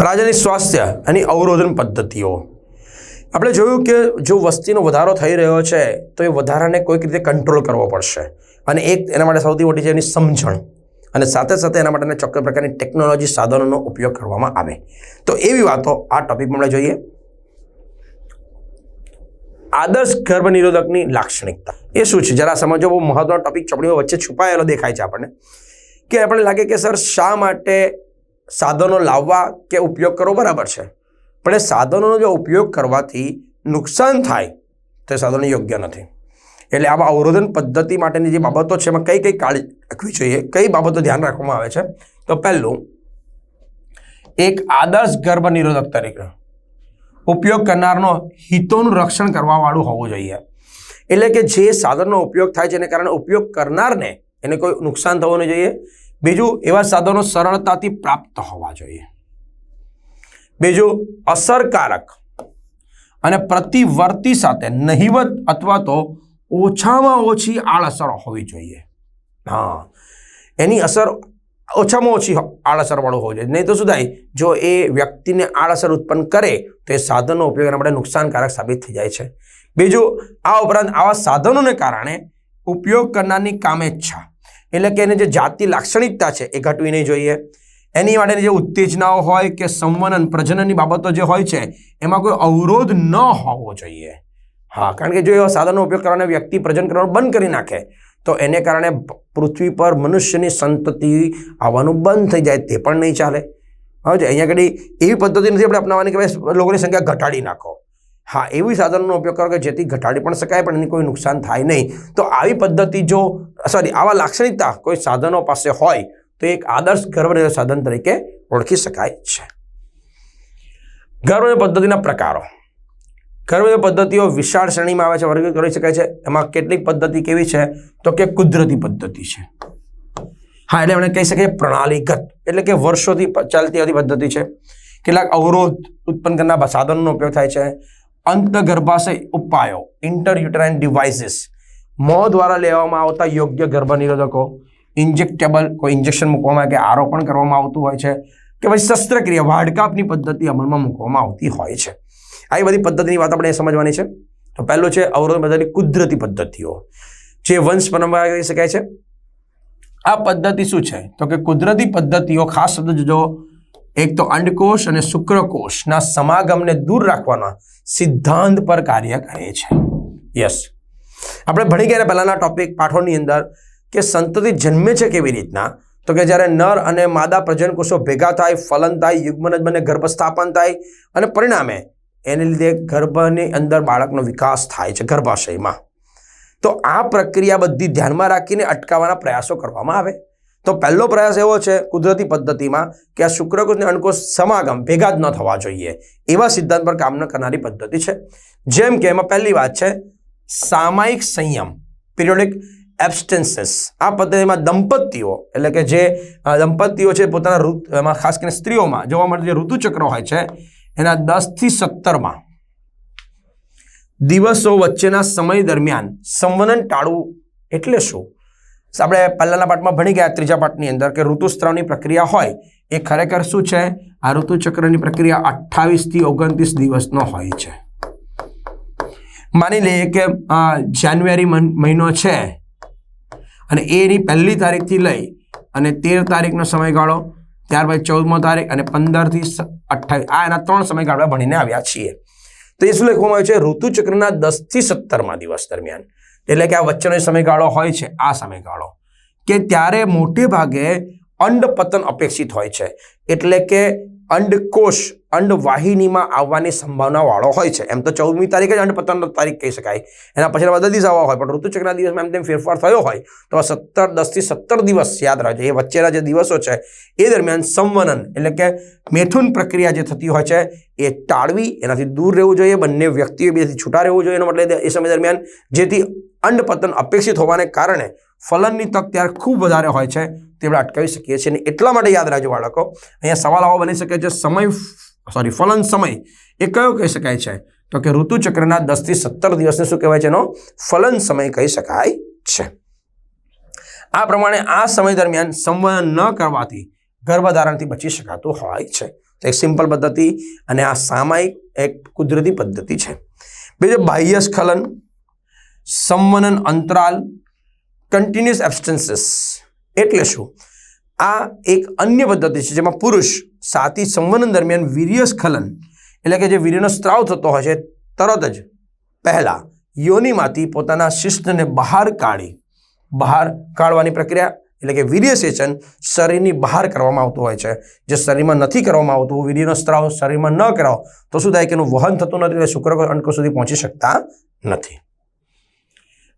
પ્રાજનિક સ્વાસ્થ્ય અને અવરોધન પદ્ધતિઓ. આપણે જોયું કે જો વસ્તીનો વધારો થઈ રહ્યો છે, તો એ વધારાને કોઈક રીતે કંટ્રોલ કરવો પડશે. અને એક એના માટે સૌથી મોટી છે એની સમજણ. અને સાથે સાથે એના માટેના ચોક્કસ પ્રકારની ટેકનોલોજી સાધનોનો ઉપયોગ કરવામાં આવે. તો એવી વાતો આ ટોપિકમાં આપણે જોઈએ. આદર્શ ગર્ભ નિરોધકની લાક્ષણિકતા. એ શું છે? જરા સમજો, બહુ મહત્વનો ટોપિક ચોપડીઓ વચ્ચે છુપાયેલો દેખાય છે આપણને. કે આપણને લાગે કે, સર, શા માટે સાધનો લાવવા કે ઉપયોગ કરવો બરાબર છે. પણ એ સાધનોનો જો ઉપયોગ કરવાથી નુકસાન થાય, તો એ સાધનો યોગ્ય નથી. એટલે આવા અવરોધન પદ્ધતિ માટેની જે બાબતો છે, એમાં કઈ કઈ કાળજી રાખવી જોઈએ, કઈ બાબતો ધ્યાન રાખવામાં આવે છે? તો પહેલું, એક આદર્શ ગર્ભ નિરોધક તરીકે ઉપયોગ કરનારનો હિતોનું રક્ષણ કરવાવાળું હોવું જોઈએ. એટલે કે જે સાધનનો ઉપયોગ થાય છે એને કારણે ઉપયોગ કરનારને એને કોઈ નુકસાન થવું નહીં જોઈએ. બીજું, એવા સાધનો સરળતાથી પ્રાપ્ત હોવા જોઈએ. બીજું, અસરકારક અને પ્રતિવર્તી સાથે નહિવત અથવા તો ઓછામાં ઓછી આળઅસર હોવી જોઈએ. હા, એની અસર ઓછામાં ઓછી આળસરવાળું હોવું જોઈએ. નહીં તો શું થાય, જો એ વ્યક્તિને આળઅસર ઉત્પન્ન કરે, તો એ સાધનનો ઉપયોગ એના માટે નુકસાનકારક સાબિત થઈ જાય છે. બીજું, આ ઉપરાંત આવા સાધનોને કારણે ઉપયોગ કરનારની કામેચ્છા એટલે કે એની જે જાતિ લાક્ષણિકતા છે એ ઘટવી નહીં જોઈએ. એની માટેની જે ઉત્તેજનાઓ હોય કે સંવનન, પ્રજનનની બાબતો જે હોય છે, એમાં કોઈ અવરોધ ન હોવો જોઈએ. હા, કારણ કે જો એવા સાધનનો ઉપયોગ કરવાને વ્યક્તિ પ્રજનન કરવાનું બંધ કરી નાખે, તો એને કારણે પૃથ્વી પર મનુષ્યની સંતતિ આવવાનું બંધ થઈ જાય, તે પણ નહીં ચાલે. હવે અહીંયા આગળ એવી પદ્ધતિ નથી આપણે અપનાવવાની કે ભાઈ લોકોની સંખ્યા ઘટાડી નાખો. હા, એવી સાધનોનો ઉપયોગ કરો કે જેથી ઘટાડી પણ શકાય પણ એની કોઈ નુકસાન થાય નહીં. તો આવી પદ્ધતિ જો સોરી આવા લાક્ષણિકતા કોઈ સાધનો પાસે હોય, તો એક આદર્શ ગર્ભનિરોધક સાધન તરીકે ઓળખી શકાય છે. ગર્ભનિરોધક પદ્ધતિના પ્રકારો. ગર્ભનિરોધક પદ્ધતિઓ વિશાળ શ્રેણીમાં આવે છે, વર્ગીકૃત કરી શકાય છે. એમાં કેટલીક પદ્ધતિ કેવી છે? તો કે કુદરતી પદ્ધતિ છે. હા, એટલે આપણે કહી શકીએ પ્રણાલીગત. એટલે કે વર્ષોથી ચાલતી આવતી પદ્ધતિ છે. કેટલાક અવરોધ ઉત્પન્ન કરનાર સાધનોનો ઉપયોગ થાય છે. અંતગર્ભાશય ઉપાયો ઇન્ટરયુટરાઇન ડિવાઇસીસ મોં દ્વારા લેવામાં આવતા યોગ્ય ગર્ભ નિરોધકો ઇન્જેક્ટેબલ કોઈ ઇન્જેક્શન મૂકવામાં કે આરોપણ કરવામાં આવતું હોય છે, કે પછી શસ્ત્રક્રિયા, વાડકાપની પદ્ધતિ અમલમાં મૂકવામાં આવતી હોય છે. આવી બધી પદ્ધતિની વાત આપણે સમજવાની છે. તો પહેલું છે અવરોધ બધાની કુદરતી પદ્ધતિઓ. જે વંશ પરંપરા કરી શકાય છે. આ પદ્ધતિ શું છે? તો કે કુદરતી પદ્ધતિઓ, ખાસ શબ્દ જો એક તો અંડકોષ અને શુક્રકોષના સમાગમને દૂર રાખવાના સિદ્ધાંત પર કાર્ય કરે છે. યસ આપણે ભણી ગયા પહેલાના ટોપિક પાઠોની અંદર કે સંતતિ જન્મે છે કેવી રીતના? તો કે જ્યારે નર અને માદા પ્રજન કોષો ભેગા થાય, ફલન થાય યુગ્મનજ બને ગર્ભ સ્થાપન થાય અને પરિણામે એને લીધે ગર્ભની અંદર બાળકનો વિકાસ થાય છે ગર્ભાશયમાં. તો આ પ્રક્રિયા બધી ધ્યાનમાં રાખીને અટકાવવાના પ્રયાસો કરવામાં આવે. તો પહેલો પ્રયાસ એવો છે કુદરતી પદ્ધતિમાં કે આ શુક્રકોષ અને અંડકોષ સમાગમ ભેગા જ ન થવા જોઈએ. એવા સિદ્ધાંત પર કામ ન કરનારી પદ્ધતિ છે. જેમ કે એમાં પહેલી વાત છે, સામાયિક સંયમ પિરિયોડિક એબસ્ટેન્સીસ આ પદ્ધતિમાં દંપતીઓ, એટલે કે જે દંપતીઓ છે પોતાના ઋતુ, એમાં ખાસ કરીને સ્ત્રીઓમાં જોવા માટે જે ઋતુચક્ર હોય છે, એના દસથી સત્તરમાં દિવસો વચ્ચેના સમય દરમિયાન સંવનન ટાળવું એટલે શું? આપણે પહેલાના પાઠમાં ભણી ગયા, ત્રીજા પાઠની અંદર કે ઋતુસ્ત્રાવની પ્રક્રિયા હોય, એ ખરેખર શું છે? આ ઋતુચક્રની પ્રક્રિયા અઠ્ઠાવીસથી ઓગણત્રીસ દિવસનો હોય છે. માની લઈએ કે જાન્યુઆરી મહિનો છે, અને એની પહેલી તારીખથી લઈ અને તેર તારીખનો સમયગાળો, ત્યારબાદ ચૌદમો તારીખ અને પંદરથી અઠ્ઠાવીસ, આ એના ત્રણ સમયગાળા ભણીને આવ્યા છીએ. તો એ શું લખવામાં આવ્યું છે? ઋતુચક્રના દસથી સત્તરમા દિવસ દરમિયાન. એટલે કે આ વચ્ચેનો સમયગાળો હોય છે, આ સમયગાળો. કે ત્યારે મોટે ભાગે અંડપતન અપેક્ષિત હોય છે. એટલે કે અંડકોષ અંડવાહિનીમાં આવવાની સંભાવના વાળો હોય છે. એમ તો ચૌદમી તારીખે જ અંડપતન તારીખ કહી શકાય. એના પછી બધા દિવસ આવવા હોય, પણ ઋતુચક્રના દિવસમાં એમ તેમ ફેરફાર થયો હોય, તો આ સત્તર, દસથી સત્તર દિવસ યાદ રાખજો. એ વચ્ચેના જે દિવસો છે, એ દરમિયાન સંવનન એટલે કે મેથુન પ્રક્રિયા જે થતી હોય છે, એ ટાળવી, એનાથી દૂર રહેવું જોઈએ, બંને વ્યક્તિઓ બેથી છૂટા રહેવું જોઈએ. એનો મતલબ એ સમય દરમિયાન જેથી અંડપતન અપેક્ષિત હોવાને કારણે ફલનની તક ત્યારે ખૂબ વધારે હોય છે તે આપણે અટકાવી શકીએ છીએ. અને એટલા માટે યાદ રાખજો બાળકો, અહીંયા સવાલ આવો બની શકે છે, સમય સોરી ફલન સમય. એ કયો કહી શકાય છે? તો કે ઋતુચક્રના દસથી સત્તર દિવસને શું કહેવાય છે એનો? ફલન સમય કહી શકાય છે. આ પ્રમાણે આ સમય દરમિયાન સંવહન ન કરવાથી ગર્ભધારણથી બચી શકાતું હોય છે. તો એક સિમ્પલ પદ્ધતિ અને આ સામાયિક એક કુદરતી પદ્ધતિ છે. બીજું, બાહ્ય સ્ખલન, સંવનન અંતરાલ કન્ટિન્યુઅસ એબસ્ટન્સીસ એટલે શું? આ એક અન્ય પદ્ધતિ છે જેમાં પુરુષ સાથી સંવનન દરમિયાન વીર્યસ્ખલન એટલે કે જે વીર્યનો સ્ત્રાવ થતો હોય છે, તરત જ પહેલા યોનિમાંથી પોતાના શિષ્ટને બહાર કાઢી, બહાર કાઢવાની પ્રક્રિયા, એટલે કે વીર્યસેચન શરીરની બહાર કરવામાં આવતું હોય છે. જે શરીરમાં નથી કરવામાં આવતું, વીર્યનો સ્ત્રાવ શરીરમાં ન કરાવો, તો શું થાય કે એનું વહન થતું નથી, એટલે શુક્ર અંકો સુધી પહોંચી શકતા નથી.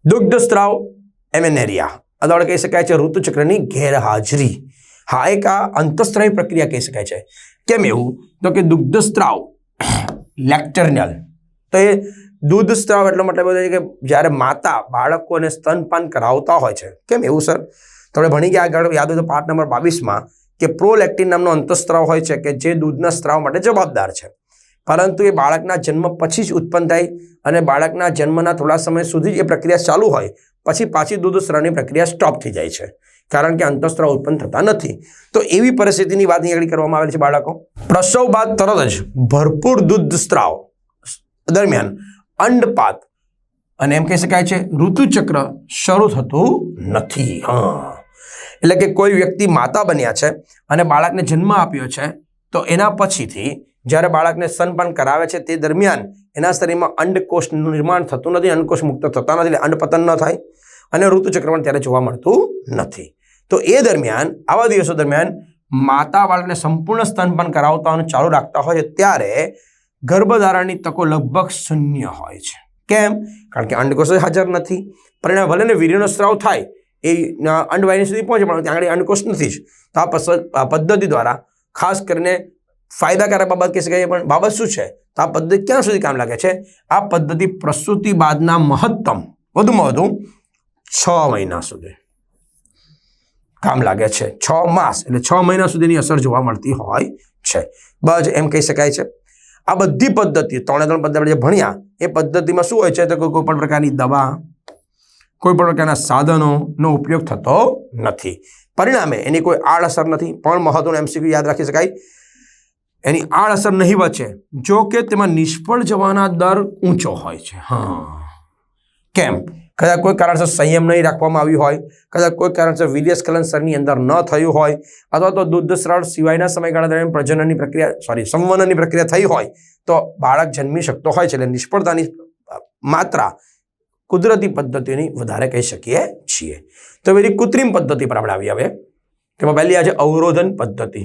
દુગ્ધ સ્ત્રાવ એમેનેરિયા. અદાવડ કહી શકાય છે, ઋતુચક્રની ગેરહાજરી. હા, એક આ અંતઃસ્ત્રાવી પ્રક્રિયા કહી શકાય છે. કેમ એવું? તો કે દુગ્ધ સ્ત્રાવ લેક્ટર્નલ. તો એ દૂધ સ્ત્રાવ એટલો મતલબ એવો છે કે જ્યારે માતા બાળકોને સ્તનપાન કરાવતા હોય છે. કેમ એવું, સર? તમે ભણી ગયા આગળ, યાદ હોય તો પાઠ નંબર બાવીસમાં કે પ્રોલેક્ટિન નામનો અંતસ્ત્રાવ હોય છે કે જે દૂધના સ્ત્રાવ માટે જવાબદાર છે. પરંતુ એ બાળકના જન્મ પછી જ ઉત્પન્ન થાય અને બાળકના જન્મના થોડા સમય સુધી જ એ પ્રક્રિયા ચાલુ હોય. પછી પાછી દૂધ સ્ત્રાવની પ્રક્રિયા સ્ટોપ થઈ જાય છે. કારણ કે અંતસ્ત્રાવ ઉત્પન્ન થતા નથી. તો એવી પરિસ્થિતિની વાત આગળ કરવામાં આવેલ છે બાળકો. પ્રસવ બાદ તરત જ ભરપૂર દૂધ સ્ત્રાવ દરમિયાન અંડપાત અને એમ કહી શકાય છે ઋતુચક્ર શરૂ થતું નથી. હા. એટલે કે કોઈ વ્યક્તિ માતા બન્યા છે અને બાળકને જન્મ આપ્યો છે, તો એના પછીથી જ્યારે બાળકને સ્તનપાન કરાવે છે, તે દરમિયાન એના શરીરમાં અંડકોષનું નિર્માણ થતું નથી, અંડકોષ મુક્ત થતા નથી, એટલે અંડપતન ન થાય અને ઋતુચક્ર પણ ત્યારે જોવા મળતું નથી. તો એ દરમિયાન, આવા દિવસો દરમિયાન માતા બાળકને સંપૂર્ણ સ્તનપાન કરાવતાનું ચાલુ રાખતા હોય છે, ત્યારે ગર્ભધારણની તકો લગભગ શૂન્ય હોય છે. કેમ? કારણ કે અંડકોષ હાજર નથી. પરિણામ ભલે ને વીર્યનો સ્ત્રાવ થાય, એ અંડવાહિની સુધી પહોંચે, પણ ત્યાં આગળ અંડકોષ નથી જ. તો આ પદ્ધતિ દ્વારા ખાસ કરીને ફાયદાકારક બાબત કહી શકાય, પણ બાબત શું છે? તો આ પદ્ધતિ ક્યાં સુધી કામ લાગે છે? આ પદ્ધતિ પ્રસૂતિ બાદના મહત્તમ, વધુમાં વધુ છ મહિના સુધી. કામ લાગે છે. છ માસ એટલે છ મહિના સુધીની અસર જોવા મળતી હોય છે. બસ એમ કહી શકાય છે. આ બધી પદ્ધતિ ત્રણે ત્રણ પદ્ધતિ જે ભણ્યા, એ પદ્ધતિમાં શું હોય છે? તો કોઈ પણ પ્રકારની દવા, કોઈ પણ પ્રકારના સાધનોનો ઉપયોગ થતો નથી. પરિણામે એની કોઈ આડઅસર નથી. પણ મહત્વનું એમસીક્યુ યાદ રાખી શકાય. એની આડઅસર નહીં વચ્ચે, જો કે તેમાં નિષ્ફળ જવાના દર ઊંચો હોય છે. હા. કેમ? કદાચ કોઈ કારણસર સંયમ નહીં રાખવામાં આવ્યું હોય, કદાચ કોઈ કારણસર વીર્યસ્ખલન સ્તરની અંદર ન થયું હોય, અથવા તો દૂધ સ્રાવ સિવાયના સમયગાળા દરમિયાન પ્રજનનની પ્રક્રિયા સોરી સંવનનની પ્રક્રિયા થઈ હોય, તો બાળક જન્મી શકતો હોય છે એટલે નિષ્ફળતાની માત્રા કુદરતી પદ્ધતિની વધારે કહી શકીએ છીએ. તો એવી કૃત્રિમ પદ્ધતિ પર આપણે આવીએ હવે. તેમાં પહેલી આ છે અવરોધન પદ્ધતિ.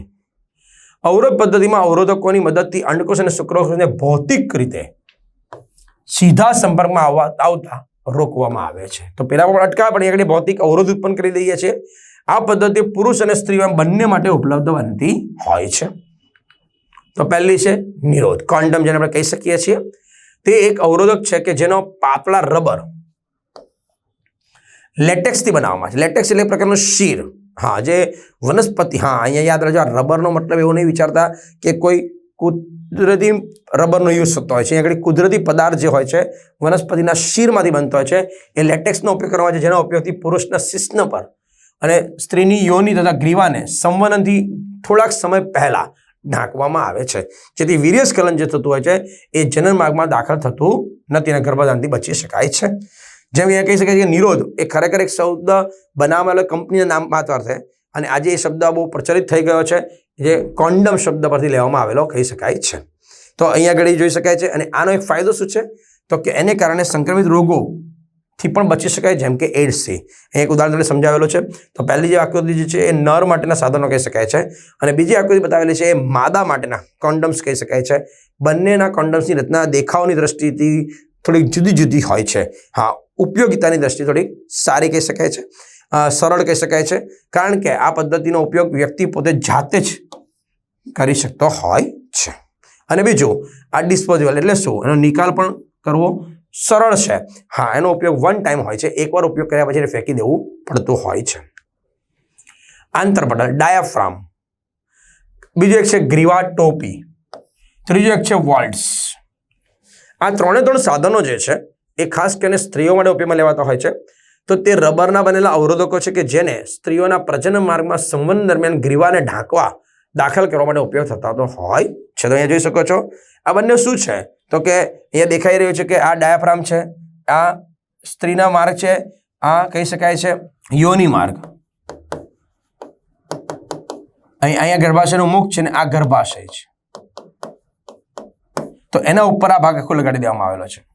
અવરોધ પદ્ધતિમાં અવરોધકોની મદદથી અંડકોષ અને શુક્રકોષને ભૌતિક રીતે સીધા સંપર્કમાં આવવા, આવતા રોકવામાં આવે છે. તો પહેલાં પણ અટકાવે, પણ આગળ ભૌતિક અવરોધ ઉત્પન્ન કરી દઈએ છીએ. આ પદ્ધતિ પુરુષ અને સ્ત્રીઓ એમ બંને માટે ઉપલબ્ધ બનતી હોય છે. તો પહેલી છે નિરોધ કોન્ડમ જેને આપણે કહી શકીએ છીએ. તે એક અવરોધક છે કે જેનો પાતળા રબર લેટેક્સથી બનાવવામાં છે. લેટેક્સ એટલે એક પ્રકારનું શીર. હા, જે વનસ્પતિ, હા, અહીંયા યાદ રાખજો, આ રબરનો મતલબ એવો નહીં વિચારતા કે કોઈ કુદરતી રબરનો યુઝ થતો હોય છે. અહીંયા કુદરતી પદાર્થ જે હોય છે, વનસ્પતિના શીરમાંથી બનતો હોય છે. એ લેટેક્સનો ઉપયોગ કરવામાં આવે છે જેના ઉપયોગથી પુરુષના શિશ્ન પર અને સ્ત્રીની યોની તથા ગ્રીવાને સંવનનથી થોડાક સમય પહેલા ઢાંકવામાં આવે છે. જેથી વીર્યસ્ખલન જે થતું હોય છે, એ જનન માર્ગમાં દાખલ થતું નથી અને ગર્ભધાનથી બચી શકાય છે. જેમ અહીંયા કહી શકાય કે નિરોધ એ ખરેખર એક શબ્દ બનાવવામાં કંપનીના નામ માત્ર છે અને આજે એ શબ્દ બહુ પ્રચલિત થઈ ગયો છે. જે કોન્ડમ શબ્દ પરથી લેવામાં આવેલો કહી શકાય છે. તો અહીંયા આગળ જોઈ શકાય છે અને આનો એક ફાયદો શું છે? તો કે એને કારણે સંક્રમિત રોગોથી પણ બચી શકાય, જેમ કે એડ્સ છે અહીં એક ઉદાહરણ તમને સમજાવેલો છે. તો પહેલી જે આકૃતિ જે છે એ નર માટેના સાધનો કહી શકાય છે અને બીજી આકૃતિ બતાવેલી છે એ માદા માટેના કોન્ડમ્સ કહી શકાય છે. બંનેના કોન્ડમ્સની રચના દેખાવની દ્રષ્ટિથી થોડીક જુદી જુદી હોય છે. હા, ઉપયોગિતાની દ્રષ્ટિ થોડીક સારી કહી શકાય છે. સરળ કહી શકાય છે. કારણ કે આ પદ્ધતિનો ઉપયોગ વ્યક્તિ પોતે જાતે જ કરી શકતો હોય છે. અને બીજું, આ ડિસ્પોઝેબલ એટલે શું? એનો નિકાલ પણ કરવો સરળ છે. હા, એનો ઉપયોગ વન ટાઈમ હોય છે. એકવાર ઉપયોગ કર્યા પછી ફેંકી દેવું પડતું હોય છે. આંતરપટલ ડાયાફ્રામ બીજું એક છે ગ્રીવા ટોપી. ત્રીજું એક છે વોલ્ટ્સ આ ત્રણે ત્રણ સાધનો જે છે, એ ખાસ કરીને સ્ત્રીઓ માટે ઉપયોગમાં લેવાતા હોય છે. તો તે રબરના બનેલા અવરોધકો છે કે જેને સ્ત્રીઓના પ્રજનન માર્ગમાં સંવન દરમિયાન ગ્રીવાને ઢાંકવા દાખલ કરવા માટે ઉપયોગ થતા હોય. છે તો અહીંયા જોઈ શકો છો. આ બંને શું છે? તો કે અહીંયા દેખાઈ રહ્યું છે કે આ ડાયાફ્રામ છે, આ સ્ત્રીના માર્ગ છે, આ કહી શકાય છે યોની માર્ગ. અહીં અહીંયા ગર્ભાશયનું મુખ છે ને આ ગર્ભાશય છે. તો એના ઉપર આ ભાગ આખો લગાડી દેવામાં આવેલો છે.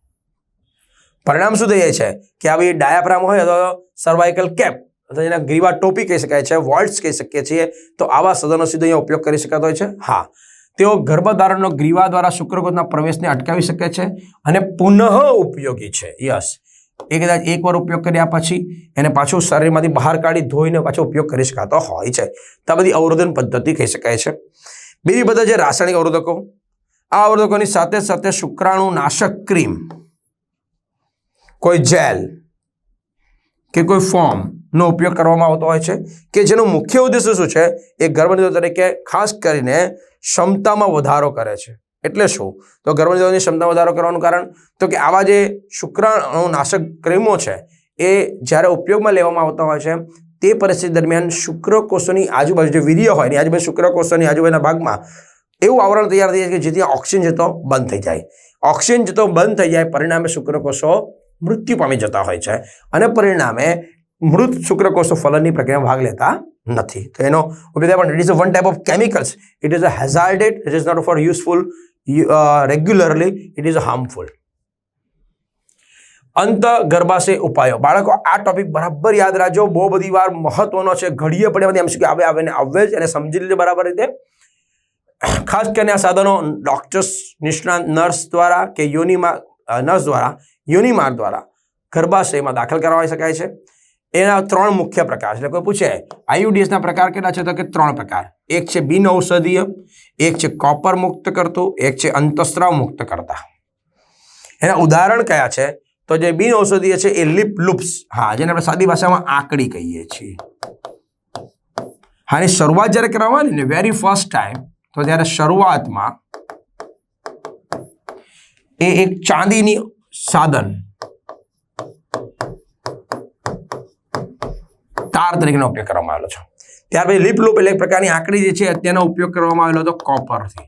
પરિણામ શું થઈ જાય છે? કે આવી ડાયાફ્રામ હોય તો સર્વાઇકલ કેપ અથવા જેના ગ્રીવા ટોપી કહી શકાય છે, વોલ્ટ્સ કહી શકીએ છીએ, તો આવા સદનો સીધો અહીંયા ઉપયોગ કરી શકાતો હોય છે. હા. તેઓ ગર્ભધારણનો ગ્રીવા દ્વારા શુક્રકોષના પ્રવેશને અટકાવી શકે છે અને પુનઃ ઉપયોગી છે. યસ. એ કદાચ એકવાર ઉપયોગ કર્યા પછી એને પાછું શરીરમાંથી બહાર કાઢી ધોઈને પાછો ઉપયોગ કરી શકાતો હોય છે. તો બધી અવરોધન પદ્ધતિ કહી શકાય છે. બીજી બધા જે રાસાયણિક અવરોધકો, આ અવરોધકોની સાથે સાથે શુક્રાણુ નાશક ક્રીમ, કોઈ જેલ કે કોઈ ફોર્મ નો ઉપયોગ કરવામાં આવતો હોય છે, કે જેનો મુખ્ય ઉદ્દેશ્ય શું છે? એ ગર્ભનિરોધ તરીકે ખાસ કરીને ક્ષમતામાં વધારો કરે છે. એટલે શું? તો ગર્ભનિરોધની ક્ષમતામાં વધારો કરવાનું કારણ, તો કે આવા જે શુક્રાણુનાશક ક્રીમો છે, એ જ્યારે ઉપયોગમાં લેવામાં આવતા હોય છે, તે પરિસ્થિતિ દરમિયાન શુક્રકોષોની આજુબાજુ જે વીર્ય હોય, એની આજુબાજુ શુક્રકોષોની આજુબાજુના ભાગમાં એવું આવરણ તૈયાર થઈ જાય કે જેથી ઓક્સિજન જતો બંધ થઈ જાય. ઓક્સિજન જતો બંધ થઈ જાય, પરિણામે શુક્રકોષો મૃત્યુ પામી જતા હોય છે અને પરિણામે મૃત શુક્રકોષો ફલનની પ્રક્રિયામાં ભાગ લેતા નથી. તો એનો ઉપયોગ પણ it is one type of chemicals it is a hazarded it is not for useful regularly it is harmful અંત ગર્ભાશય ઉપાયો. બાળકો, આ ટોપિક બરાબર યાદ રાખજો. બહુ બધી વાર મહત્વનો છે. ઘડીએ પડે બધી એમ કે આવે આવે ને આવે જ એને સમજી લીધે બરાબર રીતે. ખાસ કરીને આ સાધનો ડોક્ટર્સ નિષ્ણાંત નર્સ દ્વારા કે યોનીમાં નર્સ દ્વારા યોનિમાર દ્વારા ગર્ભાશયમાં દાખલ કરાવી શકાય છે. એના ત્રણ મુખ્ય પ્રકાર એટલે કોઈ પૂછે આયુડીએસના પ્રકાર કેટલા છે? તો કે ત્રણ પ્રકાર. એક છે બિન ઔષધીય, એક છે કોપર મુક્ત કરતું, એક છે અંતસ્ત્રાવ મુક્ત કરતા. એના ઉદાહરણ કયા છે? તો જે બિન ઔષધીય છે એ લિપ લુપ્સ. હા, જેને આપણે સાદી ભાષામાં આકડી કહીએ છીએ. હા, એની શરૂઆત જ્યારે કરવાની ને વેરી ફર્સ્ટ ટાઈમ તો ત્યારે શરૂઆતમાં એ એક ચાંદીની સાધન તાર તરીકેનો ઉપયોગ કરવામાં આવેલો છે. ત્યાર પછી લીપ લૂપ એટલે એક પ્રકારની આંકડી જે છે તેનો ઉપયોગ કરવામાં આવેલો હતો કોપરથી.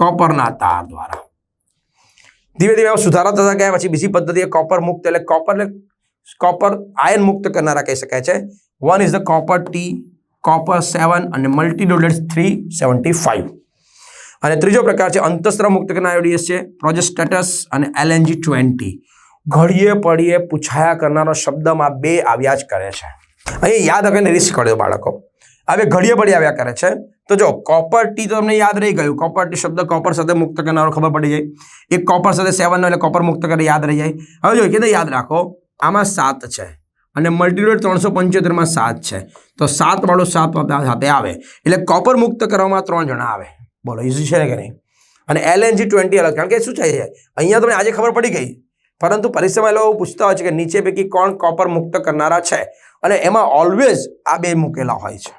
કોપરના તાર દ્વારા. ધીમે ધીમે સુધારા થતા ગયા, પછી બીજી પદ્ધતિ કોપર મુક્ત એટલે કોપર કોપર આયન મુક્ત કરનારા કહી શકાય છે. One is the copper T copper seven અને મલ્ટીડોલેટ થ્રી સેવન્ટી ફાઈવ અને ત્રીજો પ્રકાર છે અંતસ્ત્ર મુક્ત કરનાર આયોડીએસ છે પ્રોજેસ્ટેટસ અને એલએનજી ટ્વેન્ટી ઘડીએ પડીએ પૂછાયા કરનારો શબ્દમાં બે આવ્યા જ કરે છે. અહીં યાદ રાખીને રિસ્ક કર્યો બાળકો. હવે ઘડીએ પડી આવ્યા કરે છે. તો જો કોપર ટી તો તમને યાદ રહી ગયું. કોપર ટી શબ્દ કોપર સાથે મુક્ત કરનારો ખબર પડી જાય. એક કોપર સાથે સેવનનો એટલે કોપર મુક્ત કરે યાદ રહી જાય. હવે જો કીધું યાદ રાખો, આમાં સાત છે અને મલ્ટીરોડ ત્રણસો પંચોતેરમાં સાત છે. તો સાત વાળો સાત સાથે આવે. એટલે કોપર મુક્ત કરવામાં ત્રણ જણા આવે. બોલો ઇઝી છે કે નહીં? અને એલએનજી ટ્વેન્ટી અલગ. કારણ કે શું થાય છે? અહીંયા તમને આજે ખબર પડી ગઈ. પરંતુ પરીક્ષામાં લોકો પૂછતા હોય છે કે નીચે પૈકી કોણ કોપર મુક્ત કરનારા છે? અને એમાં ઓલવેઝ આ બે મૂકેલા હોય છે.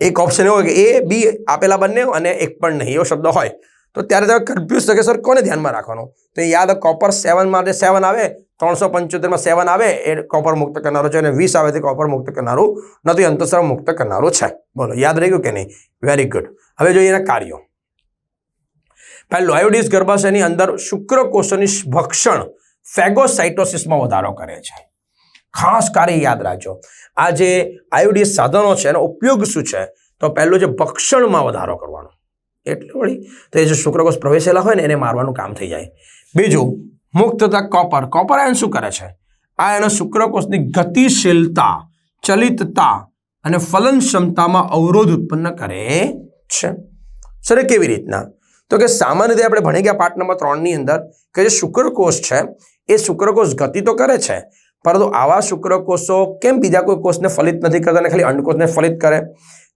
એક ઓપ્શન એવો કે એ, બી આપેલા બંને અને એક પણ નહીં, એવો શબ્દ હોય. તો ત્યારે તમે કન્ફ્યુઝ થશે સર કોને ધ્યાનમાં રાખવાનું? તો યાદ કોપર સેવન માટે સેવન આવે, ત્રણસો પંચોતેરમાં સેવન આવે, એ કોપર મુક્ત કરનારો છે અને વીસ આવે તે કોપર મુક્ત કરનારું નથી અંતસ્રાવ મુક્ત કરનારું છે. બોલો, યાદ રહી ગયું કે નહીં? વેરી ગુડ હવે જોઈએ એના કાર્યો. પહેલું આયોડિસ ગર્ભાશયની અંદર શુક્રકોષોની ભક્ષણ ફેગોસાઇટોસિસમાં વધારો કરે છે. ખાસ કાર્ય યાદ રાખજો. આ જે આયોડિસ સાધનો છે એનો ઉપયોગ શું છે? તો પહેલું છે ભક્ષણમાં વધારો કરવાનો. એટલે વળી તો એ જે શુક્રકોષ પ્રવેશેલા હોય ને એને મારવાનું કામ થઈ જાય. બીજું, મુક્તતા કોપર. કોપર આયન શું કરે છે? આ એનો શુક્રકોષની ગતિશીલતા, ચલિતતા અને ફલન ક્ષમતામાં અવરોધ ઉત્પન્ન કરે છે. સર કેવી રીતના? તો કે સામાન્ય રીતે આપણે ભણી ગયા પાઠ નંબર ત્રણની અંદર કે જે શુક્રકોષ છે, એ શુક્રકોષ ગતિ તો કરે છે, પરંતુ આવા શુક્રકોષો કેમ બીજા કોઈ કોષને ફલિત નથી કરતા અને ખાલી અંડકોષને ફલિત કરે?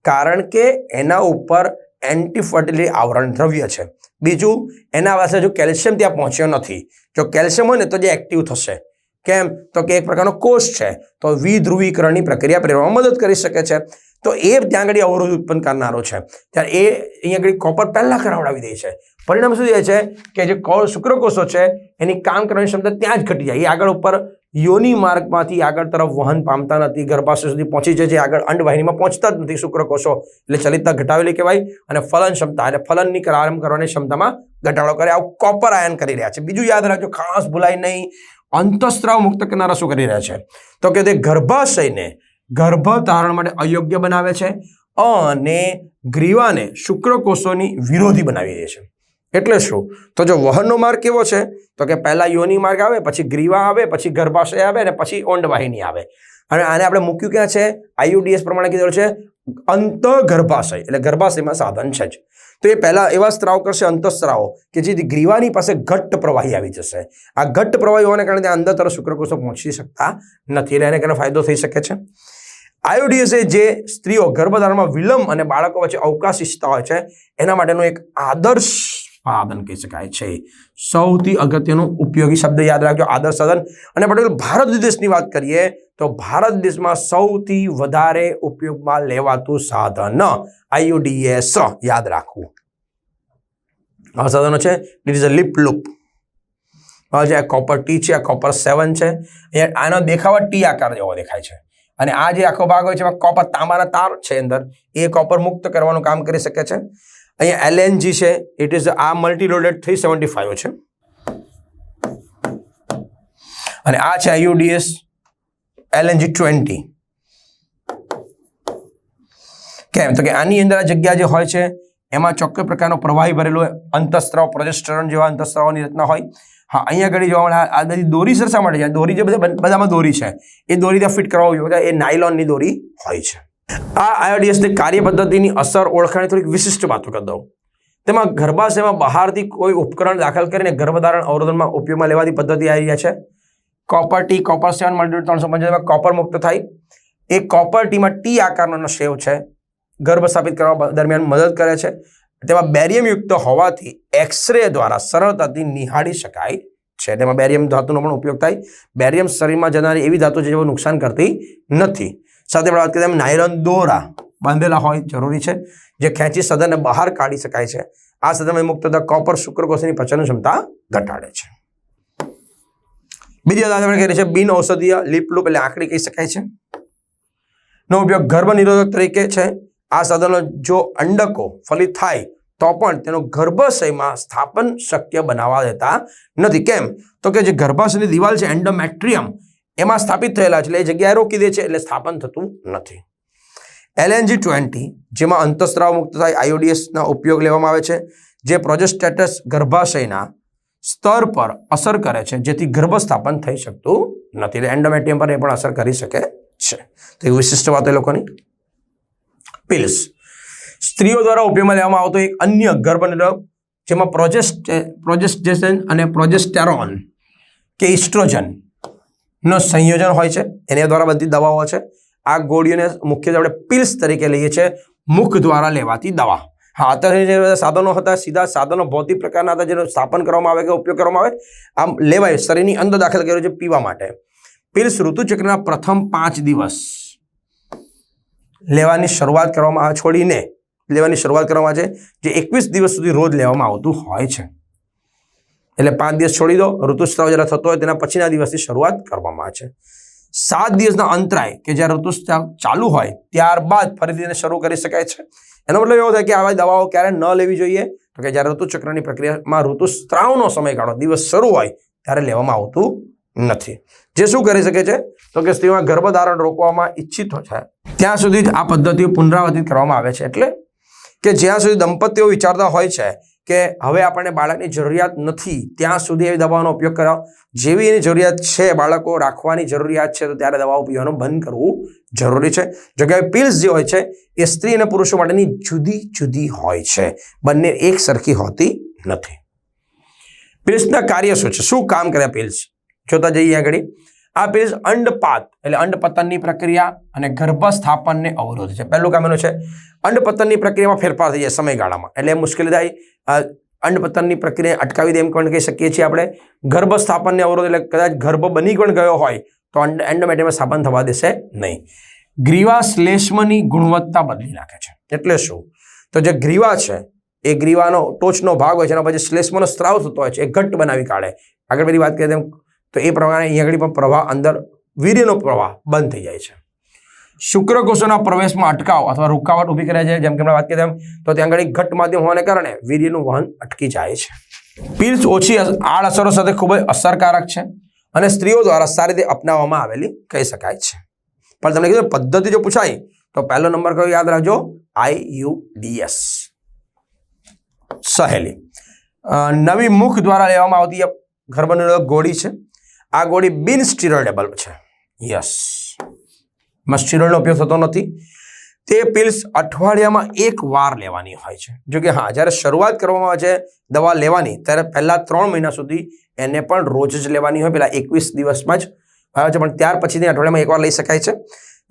કારણ કે એના ઉપર એન્ટીફર્ટિલિટી આવરણ દ્રવ્ય છે. બીજું, એના પાસે જો કેલ્શિયમ ત્યાં પહોંચ્યો નથી. જો કેલ્શિયમ હોય ને તો જે એક્ટિવ થશે. કેમ? તો કે એક પ્રકારનો કોષ છે. તો વિધ્રુવીકરણની પ્રક્રિયા પ્રેરવામાં મદદ કરી શકે છે. તો એ ત્યાં આગળ અવરોધ ઉત્પન્ન કરનારો છે. ત્યારે એ અહીંયા આગળ કોપર પહેલાં કરાવડાવી દે છે. પરિણામ શું થાય છે? કે જે શુક્રકોષો છે, એની કામ કરવાની ક્ષમતા ત્યાં જ ઘટી જાય. એ આગળ ઉપર યોની માર્ગમાંથી આગળ તરફ વહન પામતા નથી. ગર્ભાશય સુધી પહોંચી જાય છે. આગળ અંડવાહિનીમાં પહોંચતા જ નથી શુક્રકોષો. એટલે ચલિતતા ઘટાવેલી કહેવાય અને ફલન ક્ષમતા, એટલે ફલનની પ્રારંભ કરવાની ક્ષમતામાં ઘટાડો કરે. આવું કોપર આયન કરી રહ્યા છે. બીજું યાદ રાખજો, ખાસ ભૂલાય નહીં. અંતઃસ્ત્રાવ મુક્ત કરનારા શું કરી રહ્યા છે? તો કે તે ગર્ભાશયને ગર્ભ ધારણ માટે અયોગ્ય બનાવે છે અને ગ્રીવાને શુક્રકોષોની વિરોધી બનાવી દે છે. એટલે શું? તો જો વહનનો માર્ગ કેવો છે? તો કે પહેલાં યોની માર્ગ આવે, પછી ગ્રીવા આવે, પછી ગર્ભાશય આવે અને પછી ઓંડવાહિની આવે. અને આને આપણે મૂક્યું ક્યાં છે? આઈયુડીએસ પ્રમાણે કીધું છે અંત ગર્ભાશય એટલે ગર્ભાશયમાં સાધન છે જ. તો એ પહેલા એવા સ્ત્રાવ કરશે, અંતઃસ્ત્રાવો, કે જે ગ્રીવાની પાસે ઘટ્ટ પ્રવાહી આવી જશે. આ ઘટ્ટ પ્રવાહી હોવાને કારણે ત્યાં અંદર તરફ શુક્રકોષો પહોંચી શકતા નથી. અને એને કારણે ફાયદો થઈ શકે છે? આયોડીએસ એ જે સ્ત્રીઓ ગર્ભધારણમાં વિલંબ અને બાળકો વચ્ચે અવકાશ ઇચ્છતા હોય છે, એના માટેનું એક આદર્શ સાધન કહી શકાય છે. સૌથી અગત્યનું ઉપયોગી શબ્દ યાદ રાખજો, આદર્શ સાધન. અને પટેલ, ભારત દેશની વાત કરીએ, તો ભારત દેશમાં સૌથી વધારે ઉપયોગમાં લેવાતું સાધન આઈયુડીએસ યાદ રાખવું. આ સાધનો છે it is a lip loop જે આ કોપર ટી છે, આ કોપર સેવન છે આનો દેખાવ ટી આકાર જેવો દેખાય છે. અને આ જે આખો ભાગ હોય છે, એમાં કોપર તાંબાના તાર છે અંદર, એ કોપર મુક્ત કરવાનું કામ કરી શકે છે. અહીંયા એલએનજી છે ઇટ ઇઝ આ multi loaded three seventy five છે. અને આ છે આઈયુડીએસ એલએનજી ટ્વેન્ટી કેમ? તો કે આની અંદર આ જગ્યા જે હોય છે, એમાં ચોક્કસ પ્રકારનો પ્રવાહી ભરેલો અંતસ્ત્રાવ પ્રોજેસ્ટરોન જેવા અંતઃસ્ત્રાવની રચના હોય. હા, અહીંયા આગળ જોવા મળે, આ બધી દોરી સરસા માટે છે? દોરી જે બધા બધામાં દોરી છે. એ દોરી ત્યાં ફિટ કરવા જોઈએ એ નાયલોનની દોરી હોય છે. આ આયોડીએસની કાર્ય પદ્ધતિની અસર ઓળખાણી થોડીક વિશિષ્ટ વાતો કરી દઉં. તેમાં ગર્ભાશયમાં બહારથી કોઈ ઉપકરણ દાખલ કરીને ગર્ભધારણ અવરોધનમાં ઉપયોગમાં લેવાતી પદ્ધતિ આવી રહ્યા છે. Copper T copper seven multi ત્રણસો પંચાવન કોપર મુક્ત થાય. એ કોપર ટીમાં ટી આકારનો સેવ છે. ગર્ભ સ્થાપિત કરવા દરમિયાન મદદ કરે છે. તેમાં બેરિયમ યુક્ત હોવાથી એક્સરે દ્વારા સરળતાથી નિહાળી શકાય છે. તેમાં બેરિયમ ધાતુનો પણ ઉપયોગ થાય. બેરિયમ શરીરમાં જનારી એવી ધાતુ છે જે નુકસાન કરતી નથી. સાથે આપણે વાત કરીએ તેમ નાયલોન દોરા બાંધેલા હોય જરૂરી છે, જે ખેંચી સદનને બહાર કાઢી શકાય છે. આ સદનમાં મુક્ત થતા કોપર શુક્રકોષની પચન ક્ષમતા ઘટાડે છે. બીજી વાત આપણે કરીએ છીએ બિન ઔષધીય લીપલૂપ એટલે આંકડી કહી શકાય છે. નો ઉપયોગ ગર્ભ નિરોધક તરીકે છે. આ સાધનો જો અંડકો ફલિત થાય તો પણ તેનો ગર્ભાશયમાં સ્થાપન શક્ય બનાવવા દેતા નથી. કેમ? તો કે જે ગર્ભાશયની દિવાલ છે, એન્ડોમેટ્રિયમ, એમાં સ્થાપિત થયેલા છે. એટલે એ જગ્યાએ રોકી દે છે, એટલે સ્થાપન થતું નથી. એલએનજી ટ્વેન્ટી, જેમાં અંતઃસ્ત્રાવ મુક્ત થાય આયોડીએસના ઉપયોગ લેવામાં આવે છે, જે પ્રોજેસ્ટેટસ ગર્ભાશયના સ્તર પર અસર કરે છે, જેથી ગર્ભ સ્થાપન થઈ શકતું નથી. એટલે એન્ડોમેટ્રિયમ પર એ પણ અસર કરી શકે છે. તો એ વિશિષ્ટ વાત એ લોકોની. પિલ્સ. સ્ત્રીઓ દ્વારા ઉપયોગમાં લેવામાં આવતો એક અન્ય ગર્ભનિરોધક જેમાં પ્રોજેસ્ટ, પ્રોજેસ્ટેશન અને પ્રોજેસ્ટેરોન, કે ઇસ્ટ્રોજન નો સંયોજન હોય છે. એના દ્વારા બધી દવાઓ છે. આ ગોળીઓને મુખ્યત્વે આપણે પિલ્સ તરીકે લઈએ છીએ, મુખ દ્વારા લેવાતી દવા. હા અત્યારે જે બધા સાધનો હતા, સીધા સાધનો ભૌતિક પ્રકારના હતા, જેનો સ્થાપન કરવામાં આવે કે ઉપયોગ કરવામાં આવે, આમ લેવાય, શરીરની અંદર દાખલ કર્યો છે પીવા માટે. પિલ્સ ઋતુચક્રના પ્રથમ પાંચ દિવસ લેવાની શરૂઆત કરવામાં છોડીને લેવાની શરૂઆત કરવામાં છે, જે એકવીસ દિવસ સુધી રોજ લેવામાં આવતું હોય છે. એટલે પાંચ દિવસ છોડી દો, ઋતુસ્રાવ જ્યારે થતો હોય તેના પછીના દિવસથી શરૂઆત કરવામાં આવે છે. સાત દિવસના અંતરાય કે જ્યારે ઋતુસ્રાવ ચાલુ હોય, ત્યારબાદ ફરીથી એને શરૂ કરી શકાય છે. એનો મતલબ એવો થાય કે આવા દવાઓ ક્યારે ન લેવી જોઈએ? તો કે જ્યારે ઋતુચક્રની પ્રક્રિયામાં ઋતુસ્ત્રાવનો સમયગાળો દિવસ શરૂ હોય, ત્યારે લેવામાં આવતું નથી. જે શું કરી શકે છે? તો કે સ્ત્રીમાં ગર્ભધારણ રોકવામાં ઈચ્છિત છે. ત્યાં સુધી જ આ પદ્ધતિઓ પુનરાવર્તિત કરવામાં આવે છે. એટલે કે જ્યાં સુધી દંપતીઓ વિચારતા હોય છે કે હવે આપણને બાળકની જરૂરિયાત નથી, ત્યાં સુધી એવી દવાનો ઉપયોગ કરાવો. જેવી એની જરૂરિયાત છે બાળકો, રાખવાની જરૂરિયાત છે, તો ત્યારે દવાઓ પીવાનું બંધ કરવું જરૂરી છે. જો કે પિલ્સ જે હોય છે, એ સ્ત્રી અને પુરુષો માટેની જુદી જુદી હોય છે. બંને એક સરખી હોતી નથી. પિલ્સના કાર્ય શું છે? શું કામ કરે પિલ્સ જોતા જઈએ આગળ. આ છે અંડપાત એટલે અંડપતનની પ્રક્રિયા અને ગર્ભસ્થાપનને અવરોધ છે. પહેલું કામ એનું છે અંડપતનની પ્રક્રિયામાં ફેરફાર થઈ જાય સમયગાળામાં. એટલે મુશ્કેલી થાય. અંડપતનની પ્રક્રિયા અટકાવી દે એમ પણ કહી શકીએ છીએ આપણે. ગર્ભસ્થાપનને અવરોધ એટલે કદાચ ગર્ભ બની પણ ગયો હોય, તો અંડ એન્ડોમેટિયમાં સ્થાપન થવા દેશે નહીં. ગ્રીવા શ્લેષ્મની ગુણવત્તા બદલી નાખે છે. એટલે શું? તો જે ગ્રીવા છે, એ ગ્રીવાનો ટોચનો ભાગ હોય છે, એના પછી શ્લેષ્મનો સ્ત્રાવ થતો હોય છે, એ ઘટ્ટ બનાવી કાઢે. આગળ પછી વાત કરીએ તેમ તો એ પ્રમાણે અહીંયા આગળ પણ પ્રવાહ અંદર વીર્યનો પ્રવાહ બંધ થઈ જાય છે. શુક્રકોષોના પ્રવેશમાં અટકાવ અથવા રૂકાવટ ઊભી કરે છે. જેમ કે આપણે વાત તેમ, તો ત્યાં આગળ ઘટ માધ્યમ હોવાને કારણે વીર્યનું વહન અટકી જાય છે. પીલ્સ ઓછી આડ આડઅસરો સાથે ખૂબ જ અસરકારક છે અને સ્ત્રીઓ દ્વારા સારી રીતે અપનાવવામાં આવેલી કહી શકાય છે. પણ તમને કીધું પદ્ધતિ જો પૂછાય, તો પહેલો નંબર કયો યાદ રાખજો? આઈયુડીએસ સહેલી. નવી મુખ દ્વારા લેવામાં આવતી ગર્ભનિરોધક ગોળી છે. આ ગોળી બિન સ્ટીરોઇડેબલ છે. યસ. માં સ્ટીરોઇડનો ઉપયોગ થતો નથી. તે પિલ્સ અઠવાડિયામાં એક વાર લેવાની હોય છે. જો કે હા, જ્યારે શરૂઆત કરવામાં આવે છે, દવા લેવાની, ત્યારે પહેલાં ત્રણ મહિના સુધી એને પણ રોજ જ લેવાની હોય પેલા એકવીસ દિવસમાં જ આવે છે, પણ ત્યાર પછીથી અઠવાડિયામાં એકવાર લઈ શકાય છે.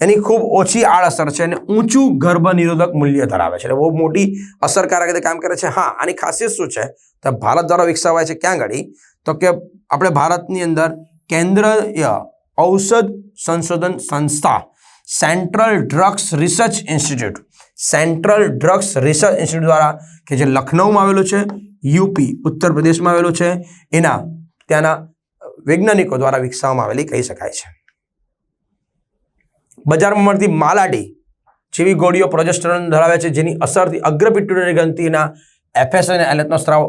એની ખૂબ ઓછી આડઅસર છે અને ઊંચું ગર્ભ નિરોધક મૂલ્ય ધરાવે છે. એટલે બહુ મોટી અસરકારક રીતે કામ કરે છે. હા, આની ખાસિયત શું છે? તો ભારત દ્વારા વિકસાવાય છે ક્યાં ઘડી તો કે આપણે ભારતની અંદર કેન્દ્રીય ઔષધ સંશોધન સંસ્થા, central drugs research institute. Central drugs research institute દ્વારા કે જે લખનૌમાં આવેલું છે, યુપી, ઉત્તર પ્રદેશમાં આવેલું છે, એના ત્યાંના વૈજ્ઞાનિકો દ્વારા વિકસાવવામાં આવેલી કહી શકાય છે. બજારમાં મળતી માલાડી જેવી ગોળીઓ પ્રોજેસ્ટરોન ધરાવે છે, જેની અસરથી અગ્રપિટ્યુટરી ગ્રંથિના એફએસ અને એલએચનો સ્ત્રાવ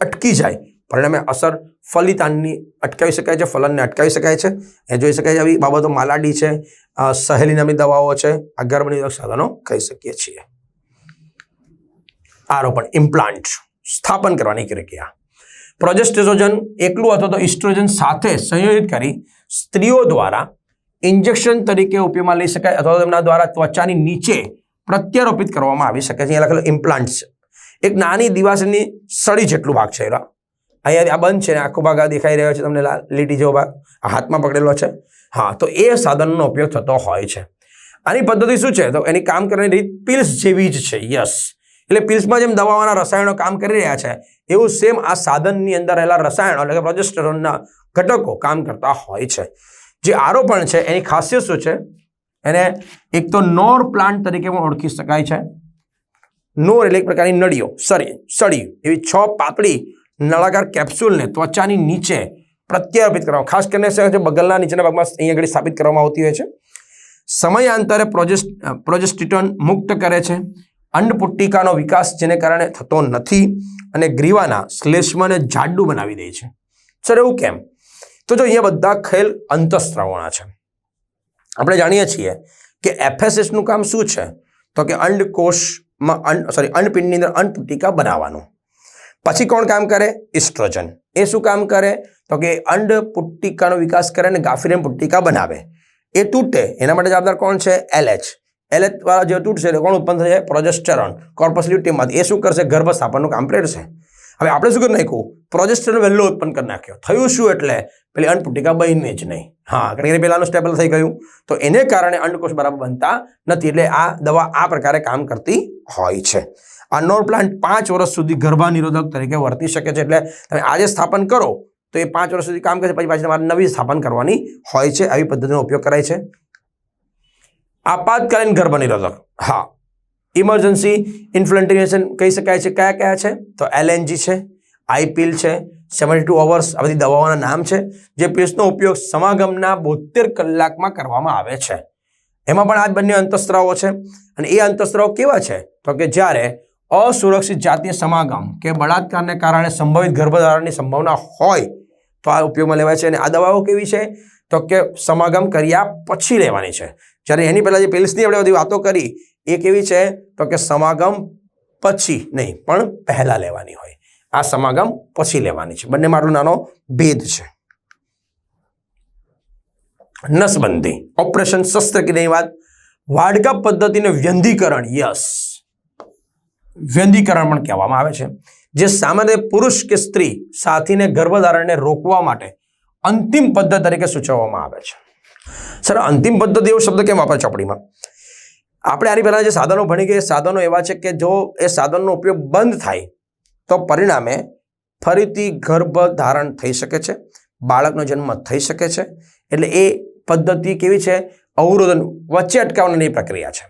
અટકી જાય. પરિણામે અસર ફલિતાનની અટકાવી શકાય છે, ફલનને અટકાવી શકાય છે. એ જોઈ શકાય છે, આવી બાબતો માલાડી છે સહેલી નામની દવાઓ છે ગર્ભનિરોધક સાધનો કહી શકીએ છીએ. આરોપણ ઇમ્પ્લાન્ટ સ્થાપન કરવાની પ્રક્રિયા પ્રોજેસ્ટેરોજન એકલું અથવા તો ઇસ્ટ્રોજન સાથે સંયોજિત કરી સ્ત્રીઓ દ્વારા ઇન્જેક્શન તરીકે ઉપયોગમાં લઈ શકાય અથવા તેમના દ્વારા ત્વચાની નીચે પ્રત્યારોપિત કરવામાં આવી શકે છે. અહીંયા લખેલું ઇમ્પ્લાન્ટ એક નાની દિવાસની સળી જેટલું ભાગ છે અહીંયા આ બંધ છે ને, આખો ભાગ આ દેખાઈ રહ્યો છે તમને લીટી જેવો ભાગ. હાથમાં પકડેલો છે. હા, તો એ સાધનનો ઉપયોગ થતો હોય છે. આની પદ્ધતિ શું છે? તો એની કામ કરવાની રીત પિલ્સ જેવી જ છે. યસ. એટલે પિલ્સમાં જેમ દવાઓના રસાયણો કામ કરી રહ્યા છે, એવું સેમ આ સાધનની અંદર રહેલા રસાયણો એટલે કે પ્રોજેસ્ટરોનના ઘટકો કામ કરતા હોય છે. જે આરોપણ છે, એની ખાસિયત શું છે? એને એક તો નોર પ્લાન્ટ તરીકે પણ ઓળખી શકાય છે. નોર એટલે એક પ્રકારની નળીઓ, સરી સળી એવી છ પાતળી નળાકાર કેપ્સ્યુલને ત્વચાની નીચે પ્રત્યારોપિત કરવામાં ખાસ કરીને શું છે? બગલના નીચેના ભાગમાં અહીંયા આગળ સ્થાપિત કરવામાં આવતી હોય છે. સમયાંતરે પ્રોજેસ્ટ, પ્રોજેસ્ટિટોન મુક્ત કરે છે. અંડપુટ્ટિકાનો વિકાસ જેને કારણે થતો નથી અને ગ્રીવાના શ્લેષ્મને જાડું બનાવી દે છે. સર, એવું કેમ? તો જો અહીંયા બધા ખેલ અંતઃસ્ત્રાવોના છે. આપણે જાણીએ છીએ કે એફએસએસનું કામ શું છે? તો કે અંડકોષમાં અંડ સોરી અંડપિંડની અંદર અંડપુટ્ટિકા બનાવવાનું. પછી કોણ કામ કરે? ઇસ્ટ્રોજન. એ શું કામ કરે? તો કે અંડ પુટ્ટિકાનો વિકાસ કરે અને ગાફીરેન પુટ્ટિકા બનાવે. એ તૂટે. એના માટે જવાબદાર કોણ છે? એલએચ. એલએચ દ્વારા જે તૂટશે એટલે કોણ ઉત્પન્ન થશે? પ્રોજેસ્ટરોન. કોર્પસ લ્યુટીમાંથી એ શું કરશે? ગર્ભ સ્થાપનનું કામ પ્રેરશે. હવે આપણે શું કરી નાખ્યું? પ્રોજેસ્ટરોન વહેલો ઉત્પન્ન કરી નાખ્યો. થયું શું એટલે? પેલી અંડપુટ્ટિકા બનીને જ નહીં. હા, કારણ કે પહેલાંનું સ્ટેબલ થઈ ગયું. તો એને કારણે અંડકોષ બરાબર બનતા નથી. એટલે આ દવા આ પ્રકારે કામ કરતી હોય છે. આ નોર પ્લાન્ટ પાંચ વર્ષ સુધી ગર્ભા નિરોધક તરીકે વર્તી શકે છે. એટલે તમે આજે સ્થાપન કરો તો એ પાંચ વર્ષ સુધી કામ કરશે પછી પાછી તમારે નવી સ્થાપન કરવાની હોય છે. આવી પદ્ધતિનો ઉપયોગ કરાય છે. આપાતકાલીન ગર્ભ નિરોધક. હા. ઇમરજન્સી ઇન્ફ્લન્ટિનેશન કહી શકાય છે. કયા કયા છે? તો એલએનજી છે આઈપીલ છે, સેવન્ટી ટુ અવર્સ આ બધી દવાઓના નામ છે, જે પિલ્સનો ઉપયોગ સમાગમના બોતેર કલાકમાં કરવામાં આવે છે. એમાં પણ આ બંને અંતસ્ત્રાવો છે. અને એ અંતસ્ત્રાવો કેવા છે? તો કે જ્યારે અસુરક્ષિત જાતીય સમાગમ કે બળાત્કારને કારણે સંભવિત ગર્ભધારણની સંભાવના હોય તો આ ઉપયોગમાં લેવાય છે. અને આ દવાઓ કેવી છે? તો કે સમાગમ કર્યા પછી લેવાની છે. જ્યારે એની પહેલાં જે પિલ્સની આપણે બધી વાતો કરી, એ કેવી છે? તો કે સમાગમ પછી નહીં, પણ પહેલાં લેવાની હોય. આ સમાગમ પછી લેવાની છે. બંને માટલો નાનો ભેદ છે. નસબંધી. ઓપરેશન શસ્ત્રક્રિયાની વાત. વાડકા પદ્ધતિનું વ્યંધીકરણ. યસ. વ્યંધીકરણ પણ કહેવામાં આવે છે, જે સામાન્ય પુરુષ કે સ્ત્રી સાથીને ગર્ભધારણને રોકવા માટે અંતિમ પદ્ધતિ તરીકે સૂચવવામાં આવે છે. સર, અંતિમ પદ્ધતિ એવો શબ્દ કેમ વાપરે ચોપડીમાં? આપણે આની પહેલાં જે સાધનો ભણી ગયા, એ સાધનો એવા છે કે જો એ સાધનનો ઉપયોગ બંધ થાય, તો પરિણામે ફરીથી ગર્ભધારણ થઈ શકે છે, બાળકનો જન્મ થઈ શકે છે, એટલે એ પદ્ધતિ કેવી છે? અવરોધન વચ્ચે અટકાવવાની પ્રક્રિયા છે.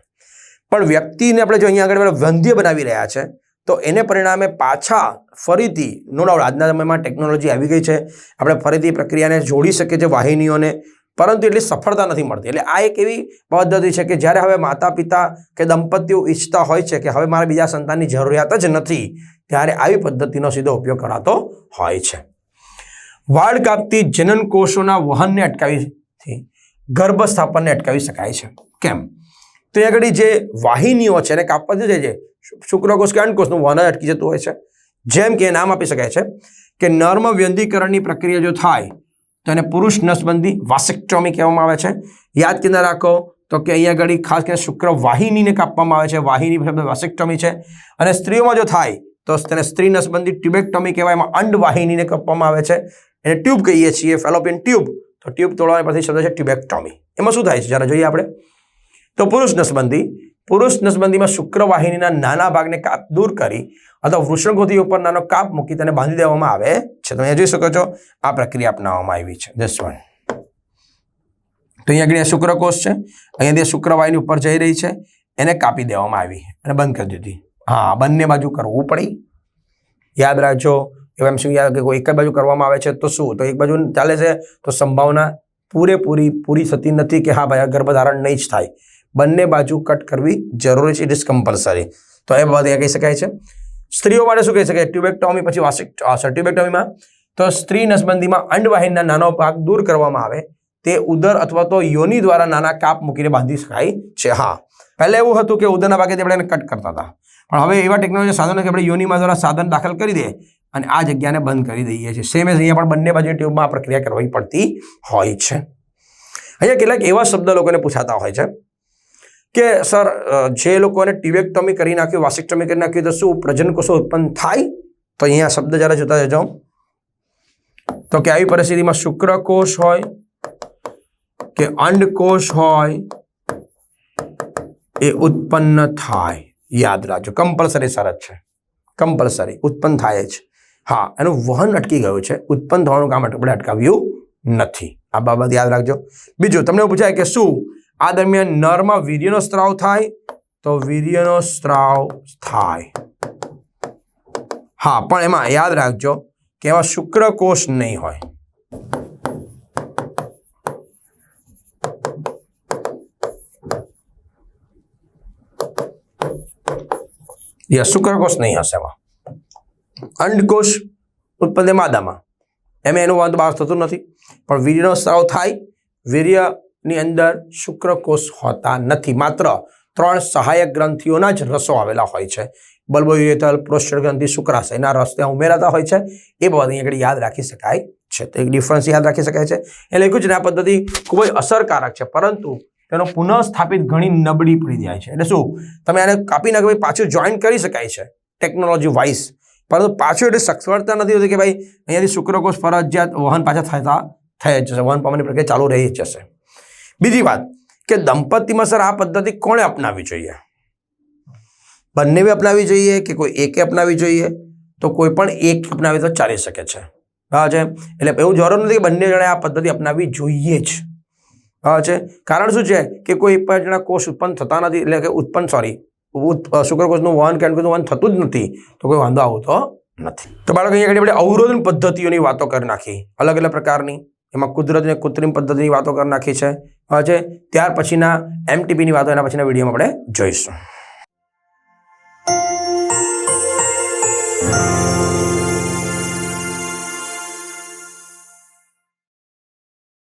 પણ વ્યક્તિને આપણે જો અહીંયા આગળ વંધ્ય બનાવી રહ્યા છે, તો એને પરિણામે પાછા ફરીથી, નો ડાઉટ આજના સમયમાં ટેકનોલોજી આવી ગઈ છે. આપણે ફરીથી પ્રક્રિયાને જોડી શકીએ છીએ વાહિનીઓને, પરંતુ એટલી સફળતા નથી મળતી. એટલે આ એક એવી પદ્ધતિ છે કે જ્યારે હવે માતા પિતા કે દંપતીઓ ઈચ્છતા હોય છે કે હવે મારે બીજા સંતાનની જરૂરિયાત જ નથી, ત્યારે આવી પદ્ધતિનો સીધો ઉપયોગ કરાતો હોય છે. વાળ કાપતી જનન કોષોના વહનને અટકાવી ગર્ભ સ્થાપનને અટકાવી શકાય છે. કેમ? તો આગળ જે વાહિનીઓ છે એને કાપવાથી છે શુક્રકોષ કે અંડકોષનું વહન જ અટકી જતું હોય છે. જેમ કે નામ આપી શકાય છે કે નર્મ વ્યંધીકરણની પ્રક્રિયા જો થાય, તો એને પુરુષ નસબંધી વાસેક્ટોમી કહેવામાં આવે છે. યાદ કે રાખો તો કે અહીંયા આગળ ખાસ કરીને શુક્ર વાહિનીને કાપવામાં આવે છે. વાહિની શબ્દ વાસેક્ટોમી છે. અને સ્ત્રીઓમાં જો થાય, તો તેને સ્ત્રી નસબંધી ટ્યુબેક્ટોમી કહેવાય. એમાં અંડ વાહિનીને કાપવામાં આવે છે. એને ટ્યુબ કહીએ છીએ, ફેલોપિયન ટ્યુબ. તો ટ્યુબ તોડવા પરથી શબ્દ છે ટ્યુબેક્ટોમી. એમાં શું થાય છે? જ્યારે જોઈએ આપણે. તો પુરુષ નસબંધી પુરુષ નસબંધીમાં શુક્રવાહિનીના નાના ભાગને કાપ દૂર કરી અથવા વૃષ્ણગોથી ઉપર નાનો કાપ મૂકી તેને બાંધી દેવામાં આવે છે. તમે જોઈ શકો છો, આ પ્રક્રિયા અપનાવવામાં આવી છે. દસ વન તો અહીંયા આગળ શુક્રકોષ છે. અહીંયાથી શુક્રવાહિની ઉપર જઈ રહી છે, એને કાપી દેવામાં આવી અને બંધ કરી દીધી. હા, બંને બાજુ કરવું પડી. યાદ રાખજો, એવા એમ શું યાદ કે કોઈ એક જ બાજુ કરવામાં આવે છે તો શું? તો એક બાજુ ચાલે છે તો સંભાવના પૂરેપૂરી, પૂરી થતી નથી કે હા ભાઈ આ ગર્ભધારણ નહીં જ થાય. બંને બાજુ કટ કરવી જરૂરી છે. ઇટ ઇઝ કમ્પલસરી તો એ બાબત કહી શકાય છે. સ્ત્રીઓ માટે શું કહી શકાય? ટ્યુબેક્ટોમી પછી વાસિક ટ્યુબેક્ટોમીમાં તો સ્ત્રી નસબંધીમાં અંડવાહિનીના નાનો ભાગ દૂર કરવામાં આવે. તે ઉદર અથવા તો યોની દ્વારા નાના કાપ મૂકીને બાંધી શકાય છે. હા. પહેલાં એવું હતું કે ઉદરના ભાગેથી આપણે એને કટ કરતા હતા. પણ હવે એવા ટેકનોલોજી સાધનો કે આપણે યોનીમાં દ્વારા સાધન દાખલ કરી દે અને આ જગ્યાને બંધ કરી દઈએ છીએ. સેમ એઝ અહીંયા પણ બંને બાજુ ટ્યુબમાં પ્રક્રિયા કરવી પડતી હોય છે. અહીંયા કેટલાક એવા શબ્દ લોકોને પૂછાતા હોય છે. કે સર જે લોકોને ટ્યુબેક્ટોમી કરી નાખ્યું, વાસિક્ટોમી કરી નાખ્યું, તો શું પ્રજન કોષો ઉત્પન્ન થાય? તો અહીંયા શબ્દ જરા જોતા જજો તો કે આવી પરિસ્થિતિમાં શુક્રકોષ હોય કે અંડકોષ હોય, એ ઉત્પન્ન થાય. યાદ રાખજો કમ્પલસરી શરત છે. કમ્પલસરી ઉત્પન્ન થાય જ. હા, એનું વહન અટકી ગયું છે. ઉત્પન્ન થવાનું કામ આપણે અટકાવ્યું નથી. આ બાબત યાદ રાખજો. બીજું, તમને પૂછાય કે શું આ દરમિયાન નરમાં વીર્યનો સ્ત્રાવ થાય, તો વીર્યનો સ્ત્રાવ થાય. હા, પણ એમાં યાદ રાખજો કે એમાં શુક્રકોષ નહીં હોય. યસ શુક્રકોષ નહીં હશે એમાં. અંડકોષ ઉત્પન્ન માદામાં એમ એનું વાંધો બહાર થતું નથી. પણ વીર્યનો સ્ત્રાવ થાય વીર્યની અંદર શુક્રકોષ હોતા નથી. માત્ર ત્રણ સહાયક ગ્રંથિઓના જ રસો આવેલા હોય છે. બલ્બોયુરેતલ પ્રોસ્ટેટ ગ્રંથિ શુક્રાશયના રસ ત્યાં ઉમેરાતા હોય છે. એ બાબત અહીંયા આગળ યાદ રાખી શકાય છે. તો એક ડિફરન્સ યાદ રાખી શકાય છે. એટલે લખ્યું છે ને આ પદ્ધતિ ખૂબ જ અસરકારક છે. પરંતુ તેનો પુનઃસ્થાપિત ઘણી નબળી પડી જાય છે. એટલે શું? તમે આને કાપી નાખો પાછું જોઈન કરી શકાય છે ટેકનોલોજી વાઇઝ પરંતુ પાછું એટલે સક્ષમતા નથી હોતી કે ભાઈ અહીંયાથી શુક્રકોષ ફરજિયાત વહન પાછા થતા થઈ જશે. વહન પામવાની પ્રક્રિયા ચાલુ રહી જશે. બીજી વાત કે દંપતીમાં સર આ પદ્ધતિ કોણે અપનાવવી જોઈએ? બંને બી અપનાવવી જોઈએ કે કોઈ એકે અપનાવવી જોઈએ? તો કોઈ પણ એક અપનાવે તો ચાલી શકે છે. હા છે? એટલે એવું જરૂર નથી કે બંને જણે આ પદ્ધતિ અપનાવવી જોઈએ જ. હા છે? કારણ શું છે કે કોઈ પણ જણા કોષ ઉત્પન્ન થતા નથી, એટલે કે ઉત્પન્ન સોરી શુક્રકોષનું વહન કે અંડકોષનું વહન થતું જ નથી, તો કોઈ વાંધો આવતો નથી. તો બાળકો અહીંયા આગળ આપણે અવરોધન પદ્ધતિઓની વાતો કરી નાખી. અલગ અલગ પ્રકારની. એમાં કુદરતને કૃત્રિમ પદ્ધતિની વાતો કરી નાખી છે. છે ત્યાર પછીના એમટીપીની વાતો એના પછીના વિડીયોમાં આપણે જોઈશું.